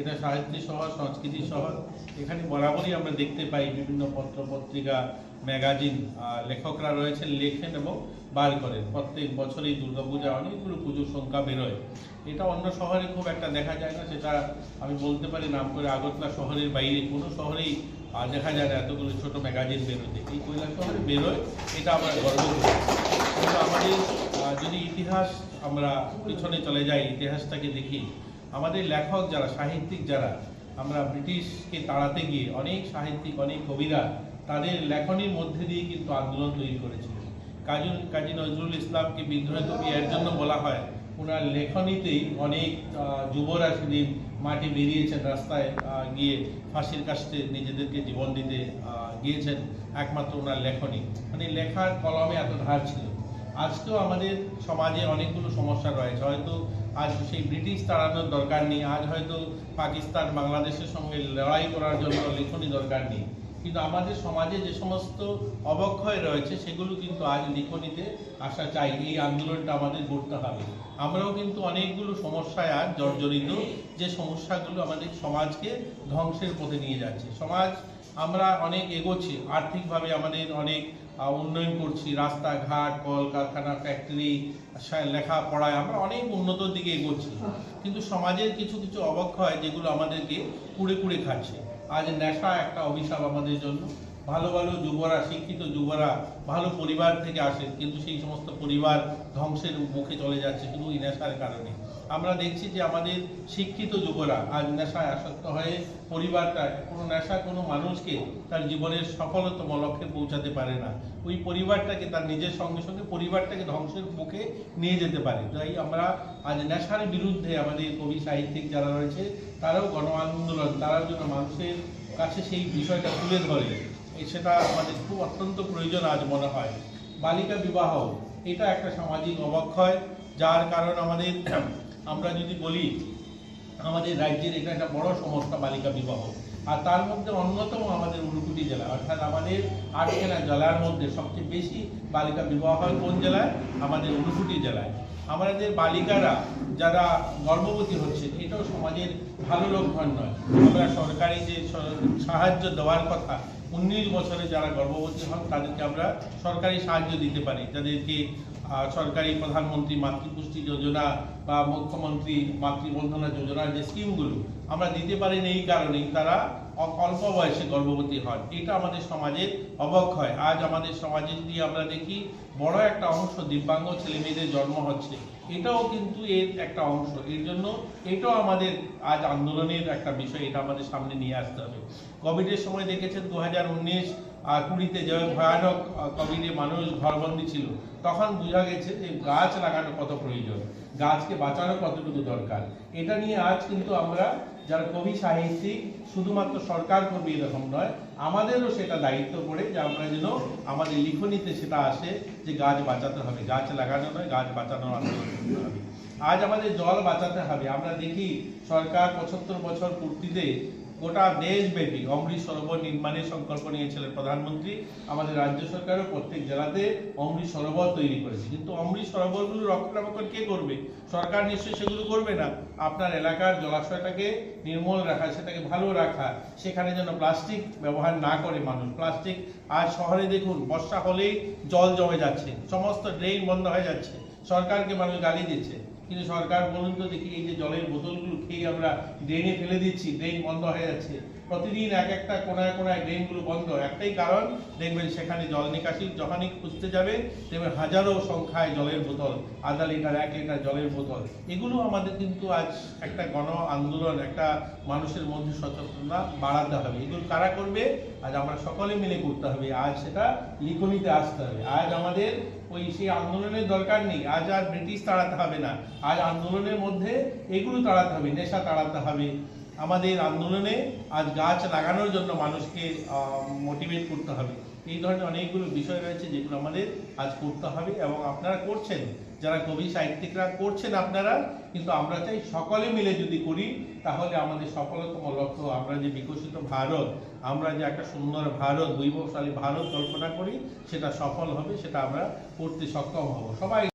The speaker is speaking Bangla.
এটা সাহিত্য শহর সংস্কৃতি শহর এখানে বরাবরই আমরা দেখতে পাই বিভিন্ন পত্র পত্রিকা ম্যাগাজিন লেখকরা রয়েছেন, লেখেন এবং বার করেন। প্রত্যেক বছরই দুর্গাপূজা, অনেকগুলো পুজোর সংখ্যা বেরোয়। এটা অন্য শহরে খুব একটা দেখা যায় না, সেটা আমি বলতে পারি নাম করে আগরতলা শহরের বাইরে। কোনো শহরেই দেখা যায় না এতগুলো ছোট ম্যাগাজিন বেরোতে। এই কৈলাস শহরে বেরোয়, এটা আমরা গর্ব কিন্তু আমাদের যদি ইতিহাস আমরা পিছনে চলে যাই, ইতিহাসটাকে দেখি, আমাদের লেখক যারা, সাহিত্যিক যারা, আমরা ব্রিটিশকে তাড়াতে গিয়ে অনেক সাহিত্যিক, অনেক কবিরা তাদের লেখনীর মধ্যে দিয়ে কিন্তু আন্দোলন তৈরি করেছিলেন কাজী কাজী নজরুল ইসলামকে বিদ্রোহ কবি এর জন্য বলা হয় ওনার লেখনীতেই অনেক যুবরা সেদিন মাটি বেরিয়েছেন, রাস্তায় গিয়ে ফাঁসির কাছে নিজেদেরকে জীবন দিতে গিয়েছেন, একমাত্র ওনার লেখনী। মানে লেখার কলমে এত ধার ছিল। আজকেও আমাদের সমাজে অনেকগুলো সমস্যা রয়েছে। হয়তো আজ সেই ব্রিটিশ তাড়ানোর দরকার নেই, আজ হয়তো পাকিস্তান বাংলাদেশের সঙ্গে লড়াই করার জন্য লিখনই দরকার নেই। কিন্তু আমাদের সমাজে যে সমস্ত অবক্ষয় রয়েছে, সেগুলো কিন্তু আজ লিখনিতে আসা চাই। এই আন্দোলনটা আমাদের করতে হবে। আমরাও কিন্তু অনেকগুলো সমস্যায় আজ জর্জরিত, যে সমস্যাগুলো আমাদের সমাজকে ধ্বংসের পথে নিয়ে যাচ্ছে। সমাজ আমরা অনেক এগোচ্ছি। আর্থিকভাবে আমাদের অনেক উন্নয়ন করছি। রাস্তাঘাট, কলকারখানা ফ্যাক্টরি লেখাপড়ায় আমরা অনেক উন্নতর দিকে এগোচ্ছি। কিন্তু সমাজের কিছু কিছু অবক্ষয় যেগুলো আমাদেরকে কুড়ে কুড়ে খাচ্ছে। আজ নেশা একটা অভিশাপ আমাদের জন্য। ভালো ভালো যুবরা, শিক্ষিত যুবরা, ভালো পরিবার থেকে আসেন, কিন্তু সেই সমস্ত পরিবার ধ্বংসের মুখে চলে যাচ্ছে শুধু এই নেশার কারণে। আমরা দেখছি যে আমাদের শিক্ষিত যুবরা আজ নেশায় আসক্ত হয়ে পরিবারটা কোনো নেশা, কোনো মানুষকে তার জীবনের সফলতম লক্ষ্যে পৌঁছাতে পারে না। ওই পরিবারটাকে তার নিজের সঙ্গে সঙ্গে পরিবারটাকে ধ্বংসের মুখে নিয়ে যেতে পারে। তাই আমরা আজ নেশার বিরুদ্ধে আমাদের কবি সাহিত্যিক যারা রয়েছে, তারাও গণ আন্দোলন, তারাও যেন মানুষের কাছে সেই বিষয়টা তুলে ধরে। সেটা আমাদের খুব অত্যন্ত প্রয়োজন আজ মনে হয়। বালিকা বিবাহ, এটা একটা সামাজিক অবক্ষয়, যার কারণ আমাদের, আমরা যদি বলি, আমাদের রাজ্যের এটা একটা বড় সমস্যা বালিকা বিবাহ, আর তার মধ্যে অন্যতম আমাদের উনকুটি জেলা, অর্থাৎ আমাদের আটখানা জেলার মধ্যে সবচেয়ে বেশি বালিকা বিবাহ হয় কোন জেলায়? আমাদের উনকুটি জেলায়। আমাদের বালিকারা যারা গর্ভবতী হচ্ছে এটাও সমাজের ভালো লক্ষণ নয়। আমরা সরকারি যে সাহায্য দেওয়ার কথা, উনিশ বছরে যারা গর্ভবতী হন, তাদেরকে আমরা সরকারি সাহায্য দিতে পারি। যাদেরকে সরকারি প্রধানমন্ত্রী মাতৃপুষ্টি যোজনা বা মুখ্যমন্ত্রী মাতৃবন্ধনা যোজনার যে স্কিমগুলো আমরা দিতে পারি না এই কারণেই তারা অল্প বয়সে গর্ভবতী হন। এটা আমাদের সমাজের অবক্ষয়। আজ আমাদের সমাজে যদি আমরা দেখি, বড় একটা অংশ দিব্যাঙ্গ ছেলে মেয়েদের জন্ম হচ্ছে। এটাও কিন্তু এর একটা অংশ। এর জন্য এটাও আমাদের আজ আন্দোলনের একটা বিষয়। এটা আমাদের সামনে নিয়ে আসতে হবে। কোভিডের সময় দেখেছেন দু হাজার উনিশ আর কুড়িতে যে ভয়ানক কোভিডে মানুষ ঘরবন্দি ছিল, তখন বোঝা গেছে যে গাছ লাগানো কত প্রয়োজন। গাছকে বাঁচানো কতটুকু দরকার? এটা নিয়ে আজ কিন্তু আমরা যারা কবি, সাহিত্যিক, শুধুমাত্র সরকার কবি এরকম নয়, আমাদেরও সেটা দায়িত্ব পড়ে যে আমরা যেন আমাদের লিখনিতে সেটা আসে যে গাছ বাঁচাতে হবে। গাছ লাগানো নয়, গাছ বাঁচানোর আন্দোলন করতে হবে। আজ আমাদের জল বাঁচাতে হবে। আমরা দেখি সরকার পঁচাত্তর বছর পূর্তিতে গোটা দেশব্যাপী অমৃত সরোবর নির্মাণের সংকল্প নিয়েছিলেন প্রধানমন্ত্রী। আমাদের রাজ্য সরকারও প্রত্যেক জেলাতে অমৃত সরোবর তৈরি করেছে। কিন্তু অমৃত সরোবরগুলো রক্ষণাবেক্ষণ কে করবে? সরকার নিশ্চয়ই সেগুলো করবে না। আপনার এলাকার জলাশয়টাকে নির্মল রাখা, সেটাকে ভালো রাখা, সেখানে যেন প্লাস্টিক ব্যবহার না করে মানুষ। প্লাস্টিক আজ শহরে দেখুন, বর্ষা হলেই জল জমে যাচ্ছে। সমস্ত ড্রেন বন্ধ হয়ে যাচ্ছে। সরকারকে মানুষ গালি দিচ্ছে। কিন্তু সরকার বলুন তো দেখি, এই যে জলের বোতলগুলো খেয়ে আমরা ড্রেনে ফেলে দিচ্ছি ড্রেন বন্ধ হয়ে যাচ্ছে। প্রতিদিন এক একটা কোনায় কোনায় ড্রেনগুলো বন্ধ। একটাই কারণ, দেখবেন সেখানে জল নিকাশি যখনই খুঁজতে যাবে, দেখবেন হাজারো সংখ্যায় জলের বোতল, আধা লিটার, এক লিটার জলের বোতল। এগুলো আমাদের কিন্তু আজ একটা গণ আন্দোলন, একটা মানুষের মধ্যে সচেতনতা বাড়াতে হবে। এগুলো কারা করবে? আজ আমরা সকলে মিলে করতে হবে। আজ সেটা লিখনিতে আসতে হবে। আজ আমাদের ওই সেই আন্দোলনের দরকার নেই। আজ আর ব্রিটিশ তাড়াতে হবে না। আজ আন্দোলনের মধ্যে এগুলো তাড়াতে হবে, নেশা তাড়াতে হবে। আমাদের আন্দোলনে আজ গাছ লাগানোর জন্য মানুষকে মোটিভেট করতে হবে। এই ধরনের অনেকগুলো বিষয় রয়েছে যেগুলো আমাদের আজ করতে হবে এবং আপনারা করছেন। যারা কবি, সাহিত্যিকরা করছেন আপনারা, কিন্তু আমরা চাই সকলে মিলে যদি করি, তাহলে আমাদের সফলতম লক্ষ্য আমরা যে বিকশিত ভারত, আমরা যে একটা সুন্দর ভারত, বৈভবশালী ভারত কল্পনা করি, সেটা সফল হবে, সেটা আমরা করতে সক্ষম হব। সবাই